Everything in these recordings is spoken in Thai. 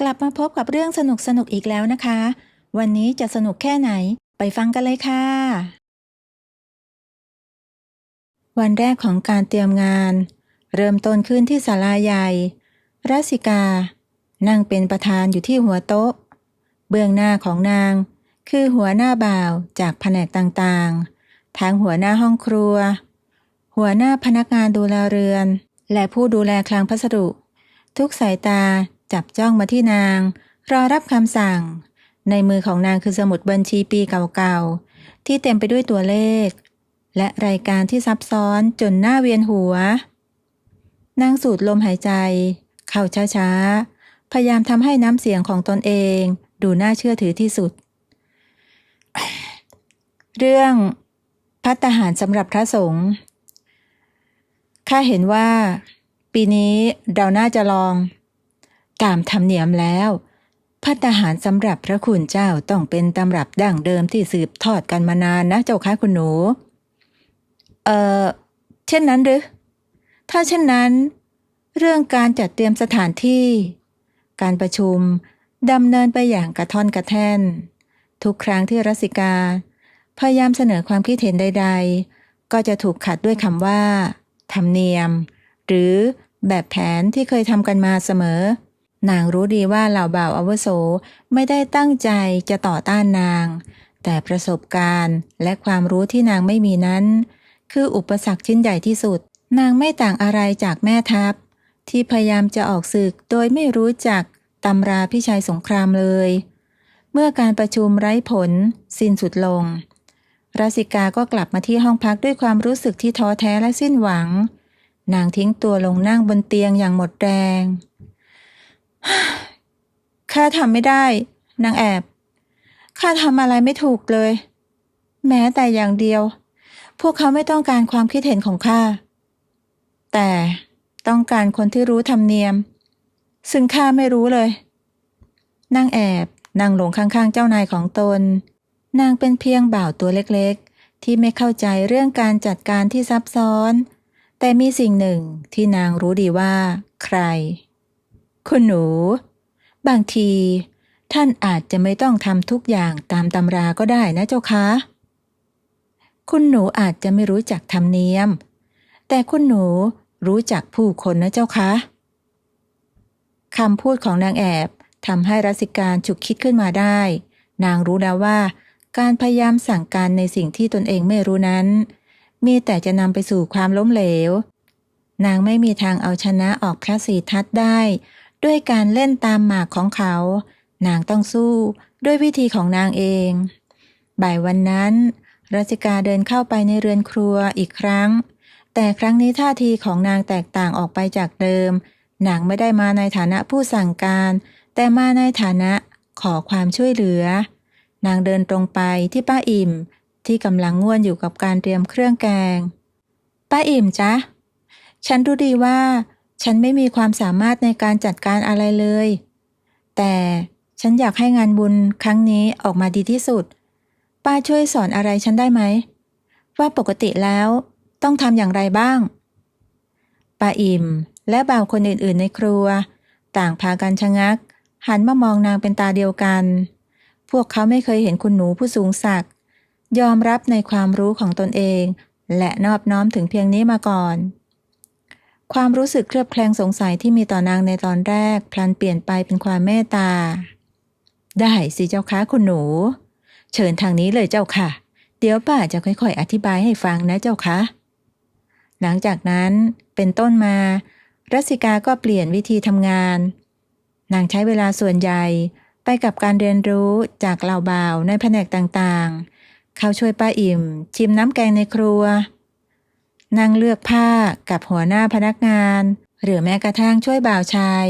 กลับมาพบกับเรื่องสนุกสนุกๆอีกแล้วนะคะ วันนี้จะสนุกแค่ไหนไปฟังกันเลยค่ะ วันแรกของการเตรียมงาน เริ่มต้นขึ้นที่ศาลาใหญ่รัสิกา นั่งเป็นประธานอยู่ที่หัวโต๊ะ เบื้องหน้าของนาง คือหัวหน้าบ่าวจากแผนกต่างๆ ทั้งหัวหน้าห้องครัว หัวหน้าพนักงานดูแลเรือน และผู้ดูแลคลังพัสดุ ทุกสายตา จับจ้องมาที่นาง รอรับคำสั่ง ในมือของนางคือสมุดบัญชีปีเก่าๆ ที่เต็มไปด้วยตัวเลข และรายการที่ซับซ้อนจนหน้าเวียนหัว นางสูดลมหายใจ เข้าช้าๆ พยายามทำให้น้ำเสียงของตนเอง ดูน่าเชื่อถือที่สุด เรื่องพัตหารสำหรับพระสงฆ์ข้าเห็นว่า ปีนี้เราน่าจะลอง ตามธรรมเนียมแล้วพัตหารสำหรับพระคุณเจ้าต้องเป็นตำรับดั้งเดิมที่สืบทอดกันมานานนะเจ้าค่ะคุณหนู เอ่อ เช่นนั้นหรือ ถ้าเช่นนั้น เรื่องการจัดเตรียมสถานที่ การประชุมดำเนินไปอย่างกระท่อนกระแท่น ทุกครั้งที่รัสิกา พยายามเสนอความคิดเห็นใด ๆ ก็จะถูกขัดด้วยคำว่า ธรรมเนียม หรือแบบแผนที่เคยทำกันมาเสมอ นางรู้ดีว่าเหล่าบ่าวอาวโสไม่ได้ตั้งใจจะต่อต้านนาง แต่ประสบการณ์และความรู้ที่นางไม่มีนั้น คืออุปสรรคชิ้นใหญ่ที่สุด นางไม่ต่างอะไรจากแม่ทัพ ที่พยายามจะออกศึกโดยไม่รู้จักตำราพิชัยสงครามเลย เมื่อการประชุมไร้ผล สิ้นสุดลงราสิกาก็กลับมาที่ห้องพักด้วยความรู้สึกที่ท้อแท้และสิ้นหวัง นางทิ้งตัวลงนั่งบนเตียงอย่างหมดแรง ข้าทำไม่ได้ นางแอบ ข้าทำอะไรไม่ถูกเลย แม้แต่อย่างเดียว พวกเขาไม่ต้องการความคิดเห็นของข้า แต่ต้องการคนที่รู้ธรรมเนียม ซึ่งข้าไม่รู้เลย นางแอบนั่งลงข้างๆ เจ้านายของตน นางเป็นเพียงบ่าวตัวเล็กๆ ที่ไม่เข้าใจเรื่องการจัดการที่ซับซ้อน แต่มีสิ่งหนึ่งที่นางรู้ดีว่า ใคร คุณหนู บางที ท่านอาจจะไม่ต้องทำทุกอย่างตามตำราก็ได้นะเจ้าคะคุณหนูอาจจะไม่รู้จักธรรมเนียม แต่คุณหนูรู้จักผู้คนนะเจ้าคะคำพูดของนางแอบทำให้รัสิการฉุกคิดขึ้นมาได้ นางรู้แล้วว่า การพยายามสั่งการในสิ่งที่ตนเองไม่รู้นั้น มีแต่จะนำไปสู่ความล้มเหลว นางไม่มีทางเอาชนะออกพระสีทัศน์ได้ ด้วยการเล่นตามหมากของเขา นางต้องสู้ด้วยวิธีของนางเอง บ่ายวันนั้นรัสิกาเดินเข้าไปในเรือนครัวอีกครั้ง แต่ครั้งนี้ท่าทีของนางแตกต่างออกไปจากเดิม นางไม่ได้มาในฐานะผู้สั่งการ แต่มาในฐานะขอความช่วยเหลือ นางเดินตรงไปที่ป้าอิ่ม ที่กำลังง่วนอยู่กับการเตรียมเครื่องแกง ป้าอิ่มจ๊ะ ฉันรู้ดีว่า ฉันไม่มีความสามารถในการจัดการอะไรเลย แต่ฉันอยากให้งานบุญครั้งนี้ออกมาดีที่สุด ป้าช่วยสอนอะไรฉันได้ไหม ว่าปกติแล้วต้องทำอย่างไรบ้าง ป้าอิ่มและบ่าวคนอื่นๆในครัว ต่างพากันชะงัก หันมามองนางเป็นตาเดียวกัน พวกเขาไม่เคยเห็นคุณหนูผู้สูงศักดิ์ยอมรับในความรู้ของตนเอง และนอบน้อมถึงเพียงนี้มาก่อน ความรู้สึกเคลือบแคลงสงสัยที่มีต่อนางในตอนแรก พลันเปลี่ยนไปเป็นความเมตตา ได้สิเจ้าคะคุณหนู เชิญทางนี้เลยเจ้าค่ะ เดี๋ยวป้าจะค่อยๆ อธิบายให้ฟังนะเจ้าคะหลังจากนั้นเป็นต้นมา รัสิกาก็เปลี่ยนวิธีทำงาน นางใช้เวลาส่วนใหญ่ไปกับการเรียนรู้จากเหล่าบ่าวในแผนกต่างๆ เขาช่วยป้าอิ่ม ชิมน้ำแกงในครัว นางเลือกผ้ากับหัวหน้าพนักงาน หรือแม้กระทั่งช่วยบ่าวชาย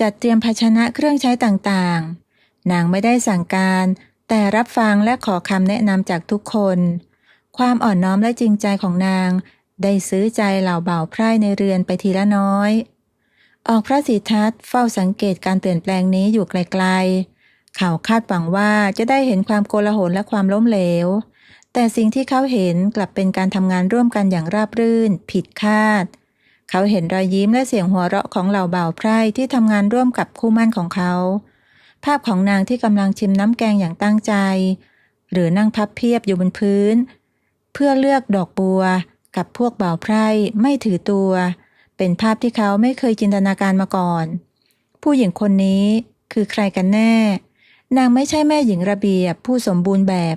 จัดเตรียมภาชนะเครื่องใช้ต่างๆ นางไม่ได้สั่งการ แต่รับฟังและขอคำแนะนำจากทุกคน ความอ่อนน้อมและจริงใจของนาง ได้ซื้อใจเหล่าบ่าวไพร่ในเรือนไปทีละน้อย ออกพระสีทัศน์เฝ้าสังเกตการเปลี่ยนแปลงนี้อยู่ไกลๆ เขาคาดหวังว่าจะได้เห็นความโกลาหลและความล้มเหลว แต่สิ่งที่เขาเห็นกลับเป็นการทำงานร่วมกันอย่างราบรื่น ผิดคาด เขาเห็นรอยยิ้มและเสียงหัวเราะของเหล่าบ่าวไพร่ที่ทำงานร่วมกับคู่มั่นของเขา ภาพของนางที่กำลังชิมน้ำแกงอย่างตั้งใจ หรือนั่งพับเพียบอยู่บนพื้น เพื่อเลือกดอกบัว กับพวกบ่าวไพร่ไม่ถือตัว เป็นภาพที่เขาไม่เคยจินตนาการมาก่อน ผู้หญิงคนนี้คือใครกันแน่ นางไม่ใช่แม่หญิงระเบียบผู้สมบูรณ์แบบ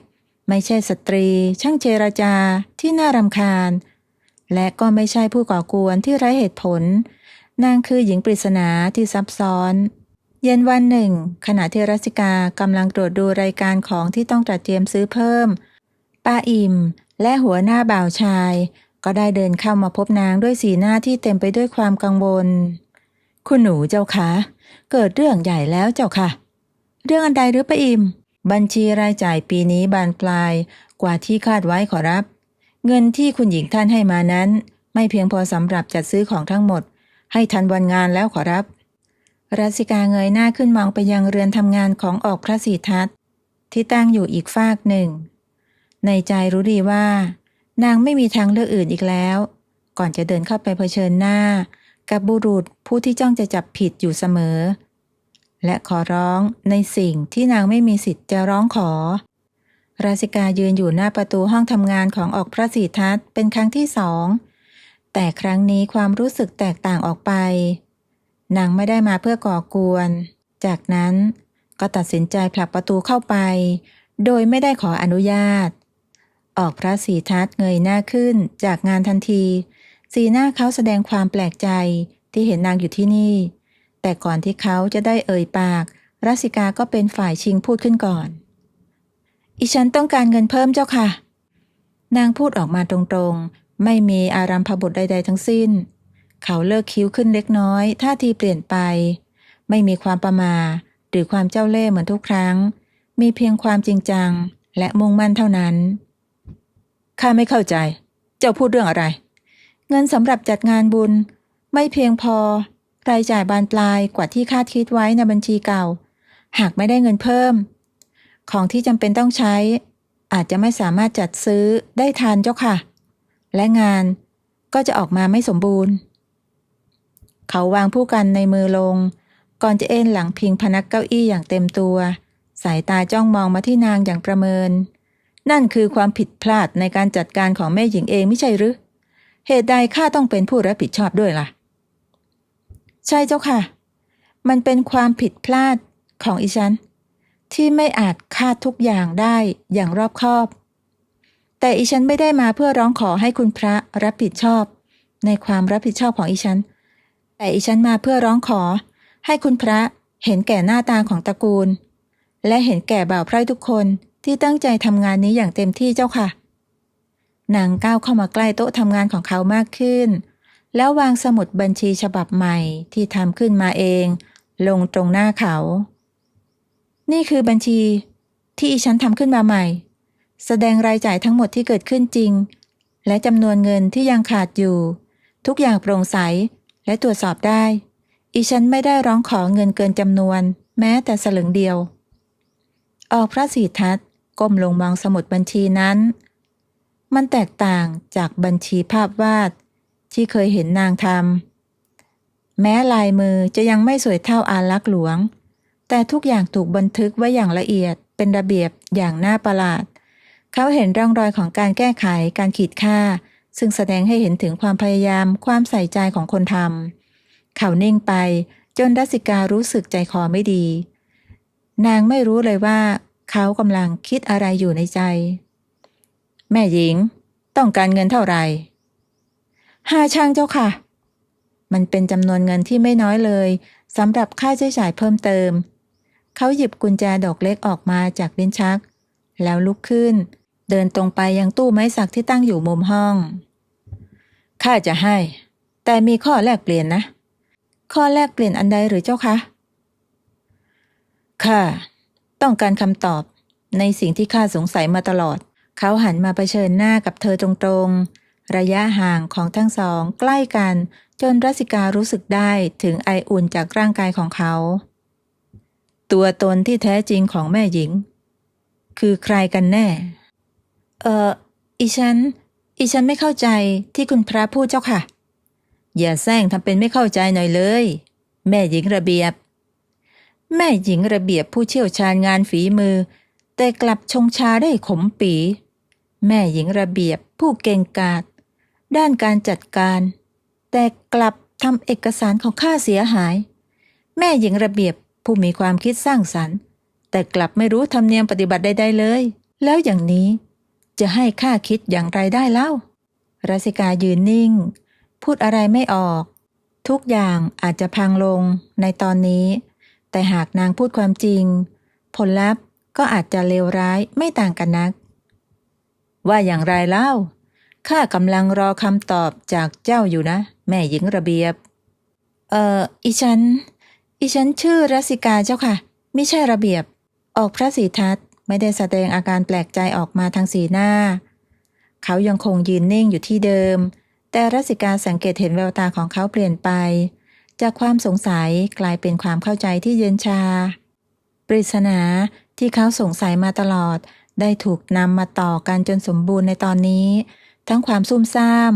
ไม่ใช่สตรี ช่างเจรจาที่น่ารำคาญ และก็ไม่ใช่ผู้ก่อกวนที่ไร้เหตุผล นางคือหญิงปริศนาที่ซับซ้อน เย็นวันหนึ่ง ขณะที่รัสิกากำลังตรวจดูรายการของที่ต้องตรัสเตรียมซื้อเพิ่ม ป้าอิ่ม และหัวหน้าบ่าวชาย ก็ได้เดินเข้ามาพบนางด้วยสีหน้าที่เต็มไปด้วยความกังวล คุณหนูเจ้าคะเกิดเรื่องใหญ่แล้วเจ้าค่ะ เรื่องอันใดหรือป้าอิ่ม บัญชีรายจ่ายปีนี้บานปลายกว่าที่คาดไว้ขอรับ เงินที่คุณหญิงท่านให้มานั้น ไม่เพียงพอสำหรับจัดซื้อของทั้งหมด ให้ทันวันงานแล้วขอรับรัสิกาเงยหน้าขึ้นมองไปยังเรือนทำงานของออกพระศรีทัตน์ที่ตั้งอยู่อีกฟากหนึ่ง ในใจรู้ดีว่า นางไม่มีทางเลือกอื่นอีกแล้ว ก่อนจะเดินเข้าไปเผชิญหน้า กับบุรุษผู้ที่จ้องจะจับผิดอยู่เสมอ และขอร้องในสิ่งที่นางไม่มีสิทธิ์จะร้องขอ ราสิกายืนอยู่หน้าประตูห้องทำงานของออกพระศรีทัตน์เป็นครั้งที่สอง แต่ครั้งนี้ความรู้สึกแตกต่างออกไป นางไม่ได้มาเพื่อก่อกวน จากนั้นก็ตัดสินใจผลักประตูเข้าไป โดยไม่ได้ขออนุญาต ออกพระศรีทัตน์เงยหน้าขึ้นจากงานทันที สีหน้าเขาแสดงความแปลกใจที่เห็นนางอยู่ที่นี่ แต่ก่อนที่เขาจะได้เอ่ยปาก รัสิกาก็เป็นฝ่ายชิงพูดขึ้นก่อน อีฉันต้องการเงินเพิ่มเจ้าค่ะ นางพูดออกมาตรงๆ ไม่มีอารามพบทใด ๆ ทั้งสิ้น เขาเลิกคิ้วขึ้นเล็กน้อยท่าทีเปลี่ยนไป ไม่มีความประมาหรือความเจ้าเล่ห์เหมือนทุกครั้ง มีเพียงความจริงจัง และมุ่งมั่นเท่านั้น ข้าไม่เข้าใจ เจ้าพูดเรื่องอะไร เงินสำหรับจัดงานบุญ ไม่เพียงพอ รายจ่ายบานปลายกว่าที่คาดคิดไว้ในบัญชีเก่า หากไม่ได้เงินเพิ่ม ของที่จำเป็นต้องใช้ อาจจะไม่สามารถจัดซื้อได้ทันเจ้าค่ะ และงานก็จะออกมาไม่สมบูรณ์ เขาวางผู้กันในมือลง ก่อนจะเอ็นหลังพิงพนักเก้าอี้อย่างเต็มตัว สายตาจ้องมองมาที่นางอย่างประเมิน นั่นคือความผิดพลาดในการจัดการของแม่หญิงเองไม่ใช่หรือ เหตุใดข้าต้องเป็นผู้รับผิดชอบด้วยล่ะ ใช่เจ้าค่ะ มันเป็นความผิดพลาดของอีฉัน ที่ไม่อาจคาดทุกอย่างได้อย่างรอบคอบ แต่อีฉันไม่ได้มาเพื่อร้องขอให้คุณพระรับผิดชอบ ในความรับผิดชอบของอีฉัน แต่อีฉันมาเพื่อร้องขอ ให้คุณพระเห็นแก่หน้าตาของตระกูล และเห็นแก่บ่าวไพร่ทุกคนที่ตั้งใจทำงานนี้อย่างเต็มที่เจ้าค่ะนางก้าวเข้ามาใกล้โต๊ะทำงานของเขามากขึ้น แล้ววางสมุดบัญชีฉบับใหม่ที่ทำขึ้นมาเอง ลงตรงหน้าเขา นี่คือบัญชีที่อีฉันทำขึ้นมาใหม่ แสดงรายจ่ายทั้งหมดที่เกิดขึ้นจริง และจำนวนเงินที่ยังขาดอยู่ ทุกอย่างโปร่งใสและตรวจสอบได้ อีฉันไม่ได้ร้องขอเงินเกินจำนวน แม้แต่สลึงเดียว ออกพระสีทัศก้มลงมองสมุดบัญชีนั้น มันแตกต่างจากบัญชีภาพวาด ที่เคยเห็นนางทำแม้ลายมือจะยังไม่สวยเท่าอารักษ์หลวง แต่ทุกอย่างถูกบันทึกไว้อย่างละเอียดเป็นระเบียบอย่างน่าประหลาด เขาเห็นร่องรอยของการแก้ไขการขีดค่า ซึ่งแสดงให้เห็นถึงความพยายามความใส่ใจของคนทำเขานิ่งไปจนรัสิการู้สึกใจคอไม่ดี นางไม่รู้เลยว่า เขากำลังคิดอะไรอยู่ในใจ แม่หญิง ต้องการเงินเท่าไหร่ ห้าช่างเจ้าค่ะ มันเป็นจำนวนเงินที่ไม่น้อยเลยสำหรับค่าใช้จ่ายเพิ่มเติม เขาหยิบกุญแจดอกเล็กออกมาจากลิ้นชัก แล้วลุกขึ้น เดินตรงไปยังตู้ไม้สักที่ตั้งอยู่มุมห้อง ข้าจะให้ แต่มีข้อแลกเปลี่ยนนะ ข้อแลกเปลี่ยนอันใดหรือเจ้าคะข้าต้องการคำตอบในสิ่งที่ข้าสงสัยมาตลอด เขาหันมาเผชิญหน้ากับเธอตรงๆ ระยะห่างของทั้งสองใกล้กัน จนรัสิการู้สึกได้ถึงไออุ่นจากร่างกายของเขา ตัวตนที่แท้จริงของแม่หญิง คือใครกันแน่ เอ่ออีฉัน อีฉันไม่เข้าใจที่คุณพระพูดเจ้าค่ะ อย่าแซงทำเป็นไม่เข้าใจหน่อยเลย แม่หญิงระเบียบ แม่หญิงระเบียบผู้เชี่ยวชาญงานฝีมือ แต่กลับชงชาได้ขมปี แม่หญิงระเบียบผู้เก่งกาจ ด้านการจัดการ แต่กลับทำเอกสารของข้าเสียหาย แม่หญิงระเบียบผู้มีความคิดสร้างสรรค์ แต่กลับไม่รู้ธรรมเนียมปฏิบัติใดๆเลย แล้วอย่างนี้จะให้ข้าคิดอย่างไรได้เล่ารัสิกายืนนิ่ง พูดอะไรไม่ออก ทุกอย่างอาจจะพังลงในตอนนี้ แต่หากนางพูดความจริง ผลลัพธ์ก็อาจจะเลวร้ายไม่ต่างกันนัก ว่าอย่างไรเล่า ข้ากำลังรอคำตอบจากเจ้าอยู่นะ แม่หญิงระเบียบ เอ่อ อีฉัน อีฉันชื่อรัสิกาเจ้าค่ะ ไม่ใช่ระเบียบ ออกพระสีทัศน์ไม่ได้แสดงอาการแปลกใจออกมาทางสีหน้า เขายังคงยืนนิ่งอยู่ที่เดิม แต่รัสิกาสังเกตเห็นแววตาของเขาเปลี่ยนไป จากความสงสัยกลายเป็นความเข้าใจที่เย็นชา ปริศนาที่เขาสงสัยมาตลอด ได้ถูกนำมาต่อกันจนสมบูรณ์ในตอนนี้ ทั้งความซุ่มซ่าม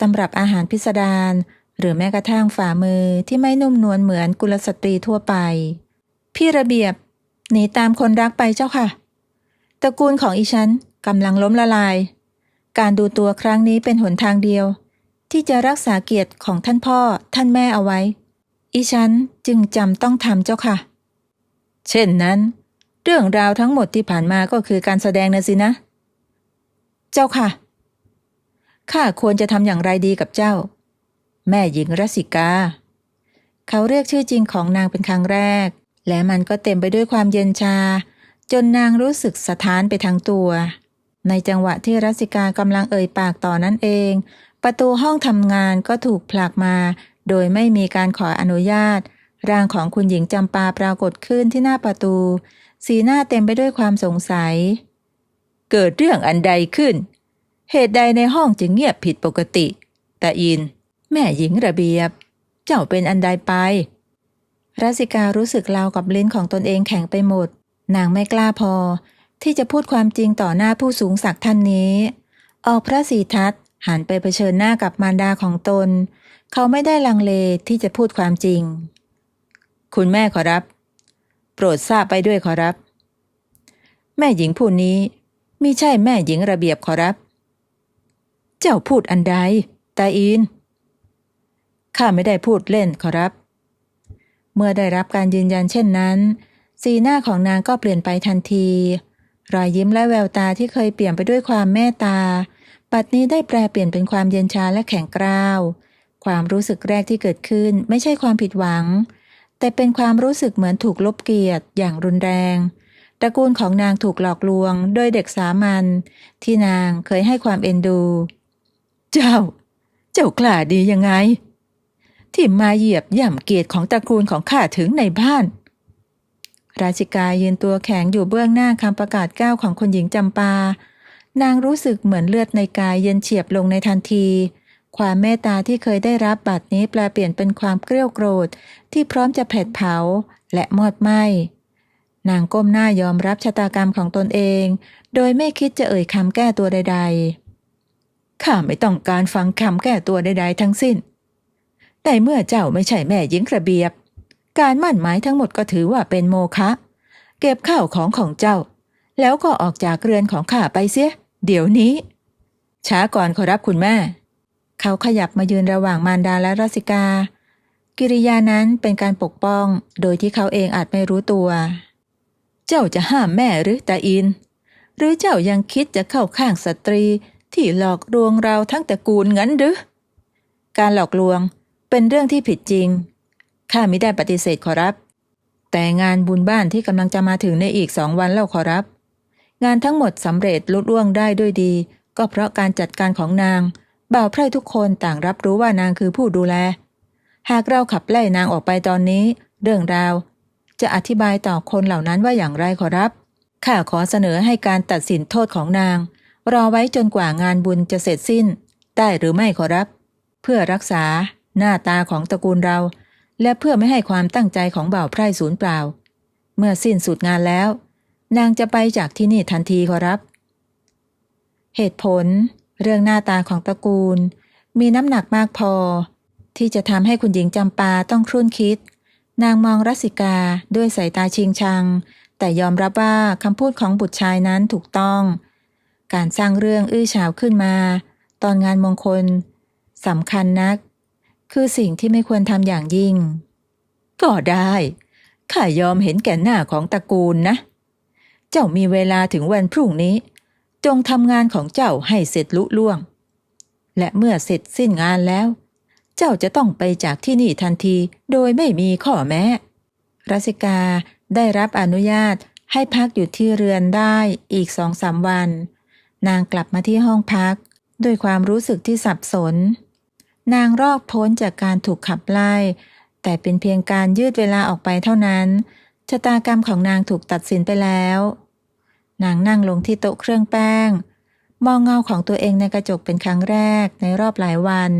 ตำรับอาหารพิสดารหรือแม้กระทั่งฝ่ามือที่ไม่นุ่มนวลเหมือนกุลสตรีทั่วไป พี่ระเบียบ หนีตามคนรักไปเจ้าค่ะ ตระกูลของอีฉันกำลังล้มละลาย การดูตัวครั้งนี้เป็นหนทางเดียว ที่จะรักษาเกียรติของท่านพ่อท่านแม่เอาไว้ อีฉันจึงจำต้องทำเจ้าค่ะ เช่นนั้น เรื่องราวทั้งหมดที่ผ่านมาก็คือการแสดงนะสินะ เจ้าค่ะ ข้าควรจะทำอย่างไรดีกับเจ้า แม่หญิงรัสิกา เขาเรียกชื่อจริงของนางเป็นครั้งแรก และมันก็เต็มไปด้วยความเย็นชา จนนางรู้สึกสะท้านไปทั้งตัว ในจังหวะที่รัสิกากำลังเอ่ยปากต่อนั่นเอง ประตูห้องทำงานก็ถูกผลักมา โดยไม่มีการขออนุญาต ร่างของคุณหญิงจำปาปรากฏขึ้นที่หน้าประตู สีหน้าเต็มไปด้วยความสงสัย เกิดเรื่องอันใดขึ้น เหตุใดในห้องจึงเงียบผิดปกติตาอิน แม่หญิงระเบียบ เจ้าเป็นอันใดไปรัสิการู้สึกราวกับลิ้นของตนเองแข็งไปหมด นางไม่กล้าพอ ที่จะพูดความจริงต่อหน้าผู้สูงศักดิ์ท่านนี้ ออกพระสีทัศหันไปเผชิญหน้ากับมารดาของตน เขาไม่ได้ลังเลที่จะพูดความจริง คุณแม่ขอรับ โปรดทราบไปด้วยขอรับ แม่หญิงผู้นี้มิใช่แม่หญิงระเบียบขอรับ เจ้าพูดอันใด ตาอิน ข้าไม่ได้พูดเล่นขอรับ เมื่อได้รับการยืนยันเช่นนั้น สีหน้าของนางก็เปลี่ยนไปทันที รอยยิ้มและแววตาที่เคยเปลี่ยนไปด้วยความเมตตา ปัดนี้ได้แปลเปลี่ยนเป็นความเย็นชาและแข็งกร้าว ความรู้สึกแรกที่เกิดขึ้นไม่ใช่ความผิดหวัง แต่เป็นความรู้สึกเหมือนถูกลบเกียรติอย่างรุนแรงตระกูลของนางถูกหลอกลวงโดยเด็กสามัญที่นางเคยให้ความเอ็นดู เจ้า เจ้ากล้าดียังไง ที่มาเหยียบย่ำเกียรติของตระกูลของข้าถึงในบ้าน ราชิกายืนตัวแข็งอยู่เบื้องหน้าคำประกาศก้าวของคนหญิงจำปา นางรู้สึกเหมือนเลือดในกายเย็นเฉียบลงในทันที ความเมตตาที่เคยได้รับบัดนี้แปลเปลี่ยนเป็นความเกรี้ยวโกรธที่พร้อมจะเผดเผาและมอดไหมนางก้มหน้ายอมรับชะตากรรมของตนเอง โดยไม่คิดจะเอ่ยคำแก้ตัวใด ๆ ข้าไม่ต้องการฟังคำแก้ตัวใดๆทั้งสิ้น แต่เมื่อเจ้าไม่ใช่แม่หญิงระเบียบ การมั่นหมายทั้งหมดก็ถือว่าเป็นโมฆะเก็บข้าวของของเจ้า แล้วก็ออกจากเรือนของข้าไปเสีย เดี๋ยวนี้ ช้าก่อนขอรับคุณแม่ เขาขยับมายืนระหว่างมารดาและรัสิกา กิริยานั้นเป็นการปกป้อง โดยที่เขาเองอาจไม่รู้ตัว เจ้าจะห้ามแม่หรือตาอิน หรือเจ้ายังคิดจะเข้าข้างสตรี ที่หลอกลวงเราทั้งตระกูลงั้นหรือ การหลอกลวงเป็นเรื่องที่ผิดจริง ข้าไม่ได้ปฏิเสธขอรับ แต่งานบุญบ้านที่กำลังจะมาถึงในอีกสองวันแล้วขอรับ งานทั้งหมดสำเร็จลุล่วงได้ด้วยดี ก็เพราะการจัดการของนาง บ่าวไพร่ทุกคนต่างรับรู้ว่านางคือผู้ดูแล หากเราขับไล่นางออกไปตอนนี้ เรื่องราว จะอธิบายต่อคนเหล่านั้นว่าอย่างไรขอรับข้าขอเสนอให้การตัดสินโทษของนาง รอไว้จนกว่างานบุญจะเสร็จสิ้น ได้หรือไม่ขอรับ เพื่อรักษาหน้าตาของตระกูลเรา และเพื่อไม่ให้ความตั้งใจของบ่าวไพร่สูญเปล่า เมื่อสิ้นสุดงานแล้ว นางจะไปจากที่นี่ทันทีขอรับ เหตุผล เรื่องหน้าตาของตระกูล มีน้ำหนักมากพอ ที่จะทำให้คุณหญิงจำปาต้องครุ่นคิด นางมองรัสิกาด้วยสายตาชิงชัง แต่ยอมรับว่าคำพูดของบุตรชายนั้นถูกต้อง การสร้างเรื่องอื้อฉาวขึ้นมา ตอนงานมงคลสำคัญนัก คือสิ่งที่ไม่ควรทำอย่างยิ่ง ก็ได้ข้ายอมเห็นแก่หน้าของตระกูลนะ เจ้ามีเวลาถึงวันพรุ่งนี้ จงทำงานของเจ้าให้เสร็จลุล่วง และเมื่อเสร็จสิ้นงานแล้ว เจ้าจะต้องไปจากที่นี่ทันทีโดยไม่มีข้อแม้รัสิกาได้รับอนุญาตให้พักอยู่ที่เรือนได้อีกสองสามวัน นางกลับมาที่ห้องพัก ด้วยความรู้สึกที่สับสน นางรอดพ้นจากการถูกขับไล่ แต่เป็นเพียงการยืดเวลาออกไปเท่านั้น ชะตากรรมของนางถูกตัดสินไปแล้ว นางนั่งลงที่โต๊ะเครื่องแป้ง มองเงาของตัวเองในกระจกเป็นครั้งแรกในรอบหลายวัน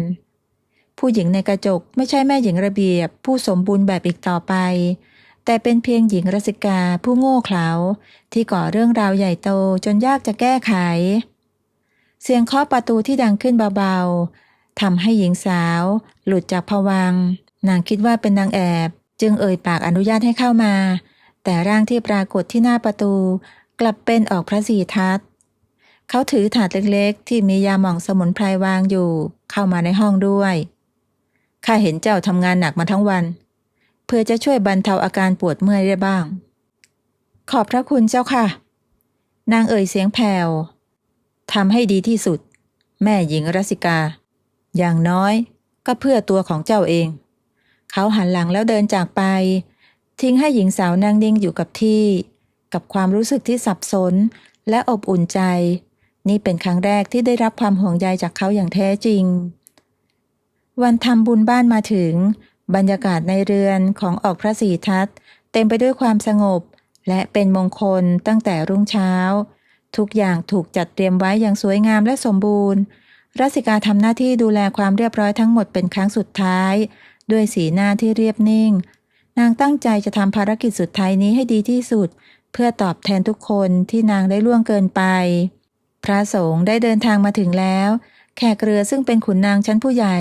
ผู้หญิงในกระจกไม่ใช่แม่หญิงระเบียบ ผู้สมบูรณ์แบบอีกต่อไป แต่เป็นเพียงหญิงรสิกาผู้โง่เขลาที่ก่อเรื่องราวใหญ่โตจนยากจะแก้ไข เสียงเคาะประตูที่ดังขึ้นเบาๆทำให้หญิงสาว หลุดจากผวัง นางคิดว่าเป็นนางแอบ จึงเอ่ยปากอนุญาตให้เข้ามา แต่ร่างที่ปรากฏที่หน้าประตู กลับเป็นออกพระสีทัศน์เขาถือถาดเล็กๆ ที่มียาหม่องสมุนไพรวางอยู่ เข้ามาในห้องด้วยข้าเห็นเจ้าทำงานหนักมาทั้งวัน เพื่อจะช่วยบรรเทาอาการปวดเมื่อยได้บ้าง ขอบพระคุณเจ้าค่ะ นางเอ่ยเสียงแผ่วทำให้ดีที่สุด แม่หญิงรัสิกา อย่างน้อยก็เพื่อตัวของเจ้าเอง เขาหันหลังแล้วเดินจากไป ทิ้งให้หญิงสาวนั่งนิ่งอยู่กับที่ กับความรู้สึกที่สับสนและอบอุ่นใจ นี่เป็นครั้งแรกที่ได้รับความห่วงใยจากเขาอย่างแท้จริง วันทำบุญบ้านมาถึง บรรยากาศในเรือนของออกพระสีทัศเต็มไปด้วยความสงบ และเป็นมงคลตั้งแต่รุ่งเช้า ทุกอย่างถูกจัดเตรียมไว้อย่างสวยงามและสมบูรณ์รัสิกาทำหน้าที่ดูแลความเรียบร้อยทั้งหมดเป็นครั้งสุดท้าย ด้วยสีหน้าที่เรียบนิ่ง นางตั้งใจจะทำภารกิจสุดท้ายนี้ให้ดีที่สุด เพื่อตอบแทนทุกคนที่นางได้ล่วงเกินไป พระสงฆ์ได้เดินทางมาถึงแล้ว แขกเรือซึ่งเป็นขุนนางชั้นผู้ใหญ่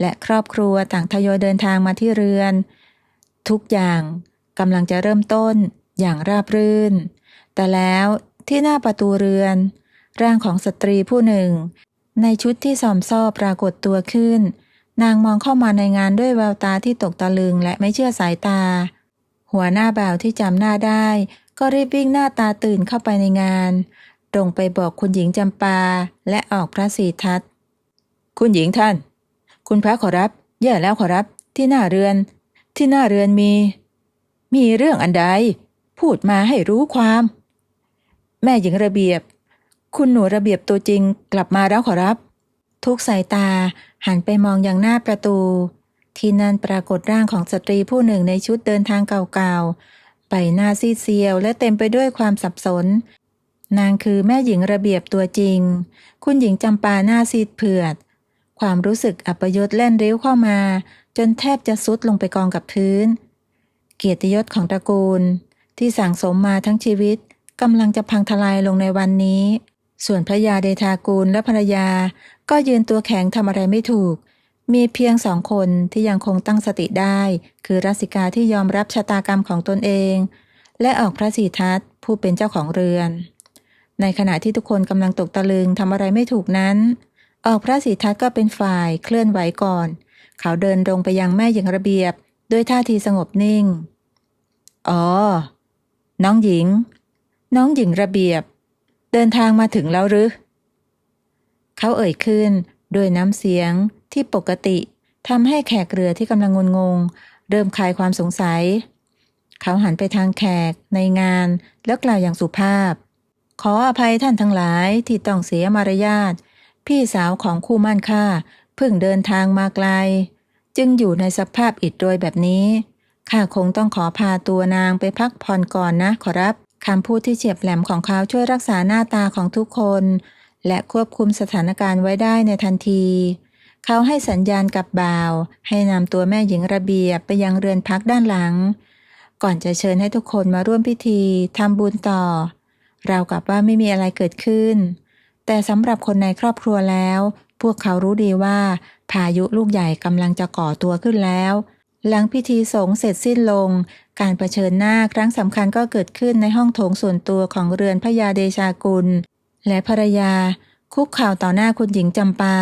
และครอบครัวต่างทยอยเดินทางมาที่เรือน ทุกอย่างกำลังจะเริ่มต้นอย่างราบรื่น แต่แล้วที่หน้าประตูเรือน ร่างของสตรีผู้หนึ่ง ในชุดที่สอมซ่อปรากฏตัวขึ้น นางมองเข้ามาในงานด้วยแววตาที่ตกตะลึงและไม่เชื่อสายตา หัวหน้าบ่าวที่จำหน้าได้ ก็รีบวิ่งหน้าตาตื่นเข้าไปในงาน ตรงไปบอกคุณหญิงจำปาและออกพระสีทัศคุณหญิงท่าน คุณพระขอรับ แย่แล้วขอรับ ที่หน้าเรือน ที่หน้าเรือนมี มีเรื่องอันใด พูดมาให้รู้ความ แม่หญิงระเบียบ คุณหนูระเบียบตัวจริงกลับมาแล้วขอรับ ทุกสายตาหันไปมองอย่างหน้าประตู ที่นั่นปรากฏร่างของสตรีผู้หนึ่งในชุดเดินทางเก่าๆไปหน้าซีดเซียวและเต็มไปด้วยความสับสน นางคือแม่หญิงระเบียบตัวจริง คุณหญิงจำปาหน้าซีดเผือด ความรู้สึกอัปยศแล่นริ้วเข้ามา จนแทบจะซุดลงไปกองกับพื้น เกียรติยศของตระกูล ที่สั่งสมมาทั้งชีวิตกำลังจะพังทลายลงในวันนี้ ส่วนพระยาเดชากูลและภรรยา ก็ยืนตัวแข็งทำอะไรไม่ถูก มีเพียงสองคนที่ยังคงตั้งสติได้ คือรัสิกาที่ยอมรับชะตากรรมของตนเอง และออกพระสีทัศน์ผู้เป็นเจ้าของเรือน ในขณะที่ทุกคนกำลังตกตะลึงทำอะไรไม่ถูกนั้น ออกพระสีทัศน์ก็เป็นฝ่ายเคลื่อนไหวก่อน เขาเดินตรงไปยังแม่หญิงระเบียบ ด้วยท่าทีสงบนิ่ง อ๋อ น้องหญิง น้องหญิงระเบียบ เดินทางมาถึงแล้วหรือ เขาเอ่ยขึ้นด้วยน้ำเสียงที่ปกติทำให้แขกเรือที่กำลังงนงงเริ่มคลายความสงสัย เขาหันไปทางแขกในงานแล้วกล่าวอย่างสุภาพ ขออภัยท่านทั้งหลายที่ต้องเสียมารยาท พี่สาวของคู่มั่นข้าเพิ่งเดินทางมาไกล จึงอยู่ในสภาพอิดโรยแบบนี้ข้าคงต้องขอพาตัวนางไปพักผ่อนก่อนนะขอรับคำพูดที่เฉียบแหลมของเขาช่วยรักษาหน้าตาของทุกคน และควบคุมสถานการณ์ไว้ได้ในทันที เขาให้สัญญาณกับบ่าว ให้นำตัวแม่หญิงระเบียบไปยังเรือนพักด้านหลัง ก่อนจะเชิญให้ทุกคนมาร่วมพิธีทำบุญต่อ ราวกับว่าไม่มีอะไรเกิดขึ้น แต่สำหรับคนในครอบครัวแล้ว พวกเขารู้ดีว่า พายุลูกใหญ่กำลังจะก่อตัวขึ้นแล้ว หลังพิธีสงฆ์เสร็จสิ้นลง การเผชิญหน้าครั้งสำคัญก็เกิดขึ้นในห้องโถงส่วนตัวของเรือนพระยาเดชากุล และภรรยา คุกข่าวต่อหน้าคุณหญิงจำปา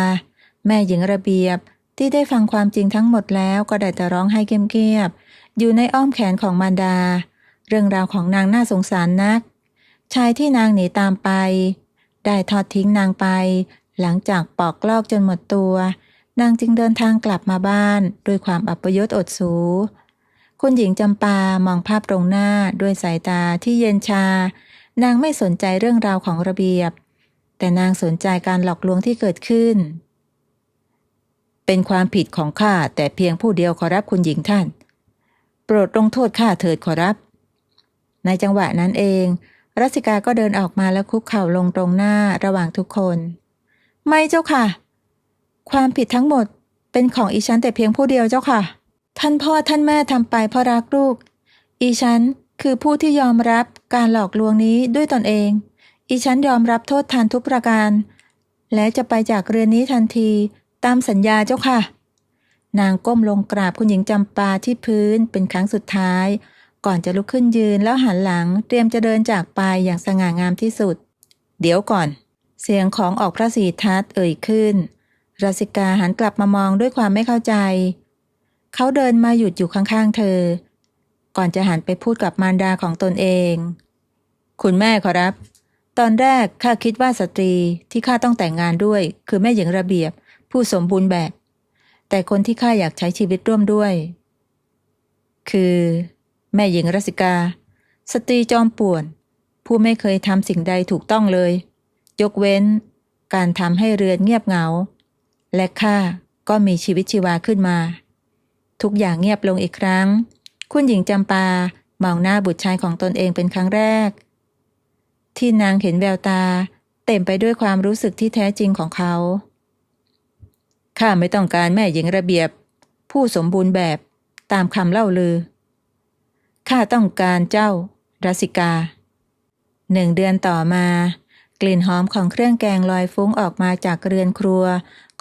แม่หญิงระเบียบที่ได้ฟังความจริงทั้งหมดแล้วก็ได้แต่ร้องไห้เงียบๆอยู่ในอ้อมแขนของมารดา เรื่องราวของนางน่าสงสารนัก ชายที่นางหนีตามไป ได้ทอดทิ้งนางไป หลังจากปอกลอกจนหมดตัว นางจึงเดินทางกลับมาบ้านด้วยความอัปยศอดสู คุณหญิงจำปามองภาพตรงหน้าด้วยสายตาที่เย็นชา นางไม่สนใจเรื่องราวของระเบียบ แต่นางสนใจการหลอกลวงที่เกิดขึ้น เป็นความผิดของข้าแต่เพียงผู้เดียวขอรับคุณหญิงท่าน โปรดลงโทษข้าเถิดขอรับ ในจังหวะนั้นเอง รัสิกาก็เดินออกมาแล้วคุกเข่าลงตรงหน้าระหว่างทุกคน ไม่เจ้าค่ะ ความผิดทั้งหมดเป็นของอีฉันแต่เพียงผู้เดียวเจ้าค่ะ ท่านพ่อท่านแม่ทำไปเพราะรักลูก อีฉันคือผู้ที่ยอมรับการหลอกลวงนี้ด้วยตนเอง อีฉันยอมรับโทษทานทุกประการ และจะไปจากเรือนนี้ทันทีตามสัญญาเจ้าค่ะ นางก้มลงกราบคุณหญิงจำปาที่พื้นเป็นครั้งสุดท้าย ก่อนจะลุกขึ้นยืนแล้วหันหลังเตรียมจะเดินจากไปอย่างสง่างามที่สุด เดี๋ยวก่อน เสียงของออกพระศรีทัตเอ่ยขึ้นราสิกาหันกลับมามองด้วยความไม่เข้าใจ เขาเดินมาหยุดอยู่ข้างๆเธอ ก่อนจะหันไปพูดกับมารดาของตนเอง คุณแม่ขอรับ ตอนแรกข้าคิดว่าสตรีที่ข้าต้องแต่งงานด้วย คือแม่หญิงระเบียบ ผู้สมบูรณ์แบบ แต่คนที่ข้าอยากใช้ชีวิตร่วมด้วย คือ แม่หญิงรัสิกา สตรีจอมป่วน ผู้ไม่เคยทำสิ่งใดถูกต้องเลย ยกเว้น การทำให้เรือนเงียบเหงา และข้าก็มีชีวิตชีวาขึ้นมา ทุกอย่างเงียบลงอีกครั้ง คุณหญิงจำปามองหน้าบุตรชายของตนเองเป็นครั้งแรก ที่นางเห็นแววตา เต็มไปด้วยความรู้สึกที่แท้จริงของเขาข้าไม่ต้องการแม่หญิงระเบียบ ผู้สมบูรณ์แบบตามคำเล่าลือ ข้าต้องการเจ้า รัสิกา หนึ่งเดือนต่อมา กลิ่นหอมของเครื่องแกงลอยฟุ้งออกมาจากเรือนครัว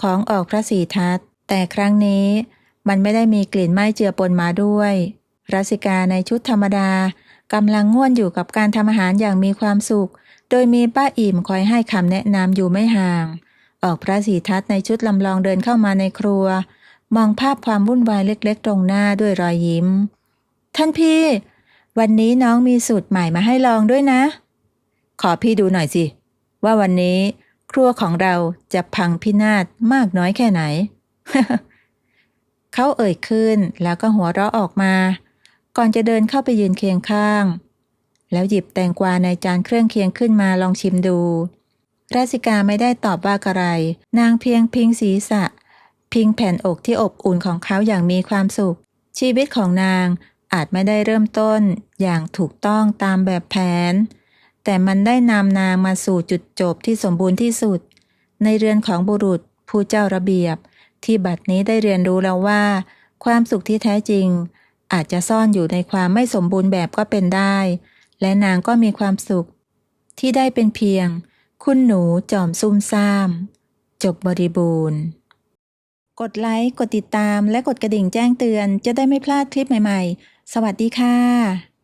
ของออกพระศรีทัตแต่ครั้งนี้มันไม่ได้มีกลิ่นไหม้เจือปนมาด้วย รัสิกาในชุดธรรมดากำลังง่วนอยู่กับการทำอาหารอย่างมีความสุข โดยมีป้าอิ่มคอยให้คำแนะนำอยู่ไม่ห่าง ออกพระศรีทัตในชุดลำลองเดินเข้ามาในครัว มองภาพความวุ่นวายเล็กๆ ตรงหน้าด้วยรอยยิ้ม ท่านพี่ วันนี้น้องมีสูตรใหม่มาให้ลองด้วยนะ ขอพี่ดูหน่อยสิ ว่าวันนี้ครัวของเราจะพังพินาศมากน้อยแค่ไหน เขาเอ่ยขึ้นแล้วก็หัวเราะออกมา ก่อนจะเดินเข้าไปยืนเคียงข้าง แล้วหยิบแตงกวาในจานเครื่องเคียงขึ้นมาลองชิมดูราสิกาไม่ได้ตอบว่าอะไร นางเพียงพิงศีรษะ พิงแผ่นอกที่อบอุ่นของเขาอย่างมีความสุข ชีวิตของนาง อาจไม่ได้เริ่มต้นอย่างถูกต้องตามแบบแผน แต่มันได้นำนางมาสู่จุดจบที่สมบูรณ์ที่สุด ในเรือนของบุรุษผู้เจ้าระเบียบ ที่บัดนี้ได้เรียนรู้แล้วว่า ความสุขที่แท้จริง อาจจะซ่อนอยู่ในความไม่สมบูรณ์แบบก็เป็นได้ และนางก็มีความสุข ที่ได้เป็นเพียง คุณหนูจอมซุ่มซ่าม จบบริบูรณ์กดไลค์ กดติดตาม และกดกระดิ่งแจ้งเตือน จะได้ไม่พลาดคลิปใหม่ ๆ สวัสดีค่ะ